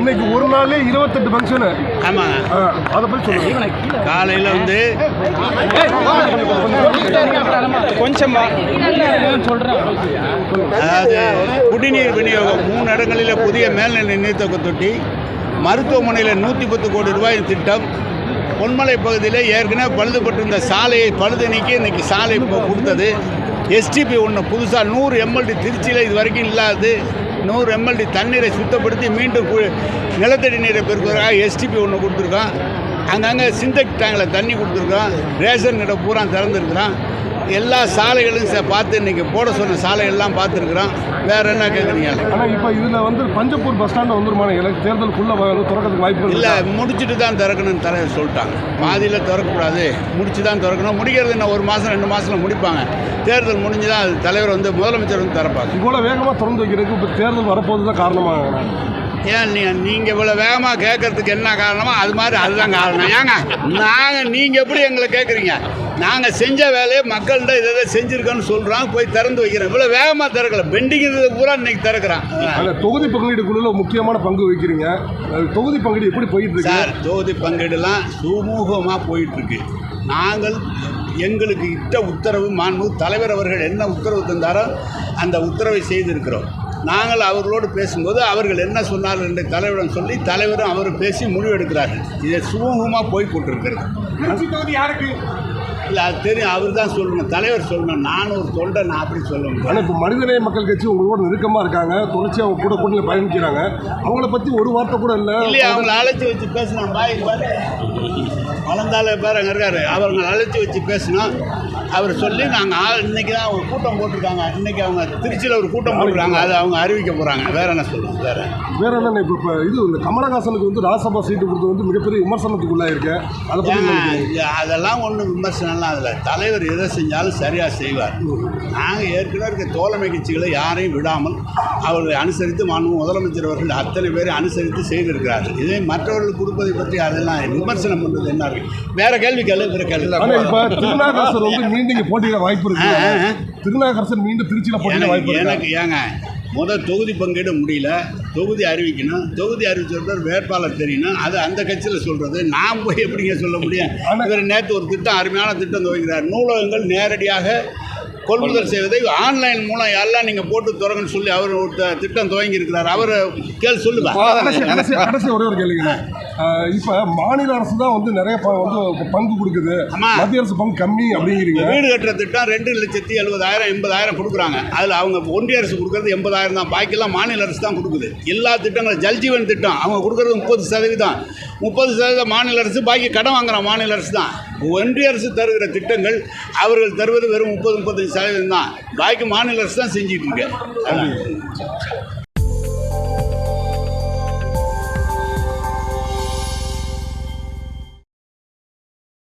இன்னைக்கு ஒரு நாளே இருபத்தெட்டு ஃபங்க்ஷனு ஆமாங்க. அதை பற்றி சொல்லுங்க. காலையில் வந்து அதாவது குடிநீர் விநியோகம் மூணு இடங்களில் புதிய மேல்நிலை நீர்த்தக்க தொட்டி மருத்துவமனையில் நூற்றி பத்து கோடி ரூபாய் திட்டம் பொன்மலை பகுதியில் ஏற்கனவே பழுதுபட்டிருந்த சாலையை பழுது நீக்கி இன்னைக்கு சாலை கொடுத்தது. எஸ்டிபி ஒன்று புதுசாக நூறு எம்எல்டி திருச்சியில் இது வரைக்கும் இல்லாது நூறு எம்எல்டி தண்ணீரை சுத்தப்படுத்தி மீண்டும் நிலத்தடி நீரை பெருக்குவதற்காக எஸ்டிபி ஒன்று கொடுத்துருக்கோம் அங்கங்கே சிந்தக் டேங்கில் தண்ணி கொடுத்துருக்கோம் ரேஷன் கடை பூரா திறந்துருக்குறோம் எல்லா சாலைகளும் பார்த்து இன்றைக்கி போட சொன்ன சாலைகள்லாம் பார்த்துருக்குறோம். வேறு என்ன கேட்குறீங்க ஆனால் இப்போ இதில் வந்து பஞ்சப்பூர் பஸ் ஸ்டாண்டு வந்துருமான எனக்கு தேர்தலுக்குள்ளே திறக்கிறதுக்கு வாய்ப்புகள் இல்லை? முடிச்சுட்டு தான் திறக்கணும்னு தலைவர் சொல்லிட்டாங்க. பாதியில் திறக்கக்கூடாது. முடிச்சு தான் திறக்கணும். முடிக்கிறது என்ன ஒரு மாதம் ரெண்டு மாதத்தில் முடிப்பாங்க. தேர்தல் முடிஞ்சு தான் அது தலைவர் வந்து முதலமைச்சர் வந்து திறப்பாங்க இவ்வளோ வேகமாக திறந்து வைக்கிறதுக்கு இப்போ தேர்தல் வரப்போது தான் காரணமாக ஏன் நீ நீங்கள் இவ்வளோ வேகமாக கேட்கறதுக்கு என்ன காரணமோ அது மாதிரி அதுதான் காரணம். ஏங்க நாங்கள் நீங்கள் எப்படி எங்களை கேட்குறீங்க நாங்கள் செஞ்ச வேலையை மக்கள்கிட்ட இதை இதை செஞ்சுருக்கோன்னு சொல்கிறோம் போய் திறந்து வைக்கிறோம். இவ்வளோ வேகமாக திறக்கல. பெண்டிங் பூரா இன்னைக்கு திறக்கிறான். அந்த தொகுதி பங்கீடு குழுவில் முக்கியமான பங்கு வகிக்கிறீங்க அது தொகுதி பங்கீடு எப்படி போயிட்டு இருக்கு? சார் தொகுதி பங்கீடுலாம் சுமூகமாக போயிட்டுருக்கு நாங்கள் எங்களுக்கு இட்ட உத்தரவு மாண்பு தலைவர் அவர்கள் என்ன உத்தரவு தந்தாரோ அந்த உத்தரவை செய்திருக்கிறோம். நாங்கள் அவர்களோடு பேசும்போது அவர்கள் என்ன சொன்னார்கள் என்று தலைவரிடம் சொல்லி தலைவரும் அவரும் பேசி முடிவெடுக்கிறார்கள் இதை சுமூகமாக போய் கொண்டிருக்கிறது. இல்லை அது தெரியும். அவர் தான் சொல்லணும். தலைவர் சொல்லணும். நான் ஒரு தொண்டை நான் அப்படி சொல்ல முடியும் ஆனால் இப்போ மனிதநேய மக்கள் கட்சி உங்களோட நெருக்கமாக இருக்காங்க. தொடர்ச்சி அவங்க கூட கூட்டணி பயணிக்கிறாங்க. அவங்கள பற்றி ஒரு வார்த்தை கூட இல்லை. இல்லையா அவங்கள அழைச்சி வச்சு பேசணும். பாய் பாரு. வளர்ந்தால பேர் அங்கே இருக்காரு. அவங்களை அழைச்சி வச்சு பேசணும். அவர் சொல்லி நாங்கள் ஆள் இன்னைக்கு தான் ஒரு கூட்டம் போட்டிருக்காங்க. இன்னைக்கு அவங்க திருச்சியில் ஒரு கூட்டம் போட்டிருக்காங்க. அதை அவங்க அறிவிக்க போகிறாங்க வேற என்ன சொல்லுங்க வேற. வேற என்ன இப்போ இப்போ இது இந்த கமலஹாசனுக்கு வந்து ராஜ்சபா சீட்டு கொடுத்தது வந்து மிகப்பெரிய விமர்சனத்துக்குள்ளே இருக்கு அதை அதெல்லாம் ஒன்றும் விமர்சனம்லாம் அதில் தலைவர் எதை செஞ்சாலும் சரியாக செய்வார். நாங்கள் ஏற்கனவே இருக்க தோழமை கட்சிகளை யாரையும் விடாமல் அவர்களை அனுசரித்து மாண்பு முதலமைச்சர் அவர்கள் அத்தனை பேரை அனுசரித்து செய்திருக்கிறார்கள். இதே மற்றவர்களுக்கு கொடுப்பதை பற்றி அதெல்லாம் விமர்சனம் பண்ணுறது என்ன இருக்கு? வேற கேள்வி கேள்வி வேற கேள்வி. திருநாகரசர் வந்து மீண்டும் போட்டியிட வாய்ப்பு இருக்கு. திருநாகரசர் மீண்டும் திருச்சியில போட்டியிட வாய்ப்பு எனக்கு ஏங்க முதல் தொகுதி பங்கீடு முடியல. தொகுதி அறிவிக்கணும். தொகுதி அறிவிச்சிருந்தார் வேட்பாளர் தெரியணும். அது அந்த கட்சியில் சொல்கிறது நான் போய் எப்படிங்க சொல்ல முடியும்? இவர் நேற்று ஒரு திட்டம் அருமையான திட்டம் துவங்கிறார் நூலகங்கள் நேரடியாக கொள்முதல் செய்வதை ஆன்லைன் மூலம் எல்லாம் நீங்கள் போட்டு திறங்கன்னு சொல்லி அவர் திட்டம் துவங்கி இருக்கிறார் அவர் கேள் சொல்லுவா கடைசி ஒரே ஒரு கேள்விங்க இப்ப மாநில அரசு தான் வந்து நிறைய ப- வந்து பங்கு கொடுக்குது. மத்திய அரசு பங்கு கம்மி அப்படிங்கிறீங்க. வீடு கட்டுற திட்டம் ரெண்டு லட்சத்தி எழுபதாயிரம் எண்பதாயிரம் கொடுக்குறாங்க. அதில் அவங்க ஒன்றிய அரசு கொடுக்குறது எண்பதாயிரம் தான். பாக்கியெல்லாம் மாநில அரசு தான் கொடுக்குது. எல்லா திட்டங்களும் ஜல்ஜீவன் திட்டம் அவங்க கொடுக்குறது முப்பது சதவீதம். முப்பது சதவீதம் மாநில அரசு பாக்கி கடன் வாங்குற மாநில அரசு தான். ஒன்றிய அரசு தருகிற திட்டங்கள் அவர்கள் தருவது வெறும் முப்பது முப்பத்தஞ்சு சதவீதம் தான் பாக்கி மாநில அரசு தான் செஞ்சிட்டு இருக்கு.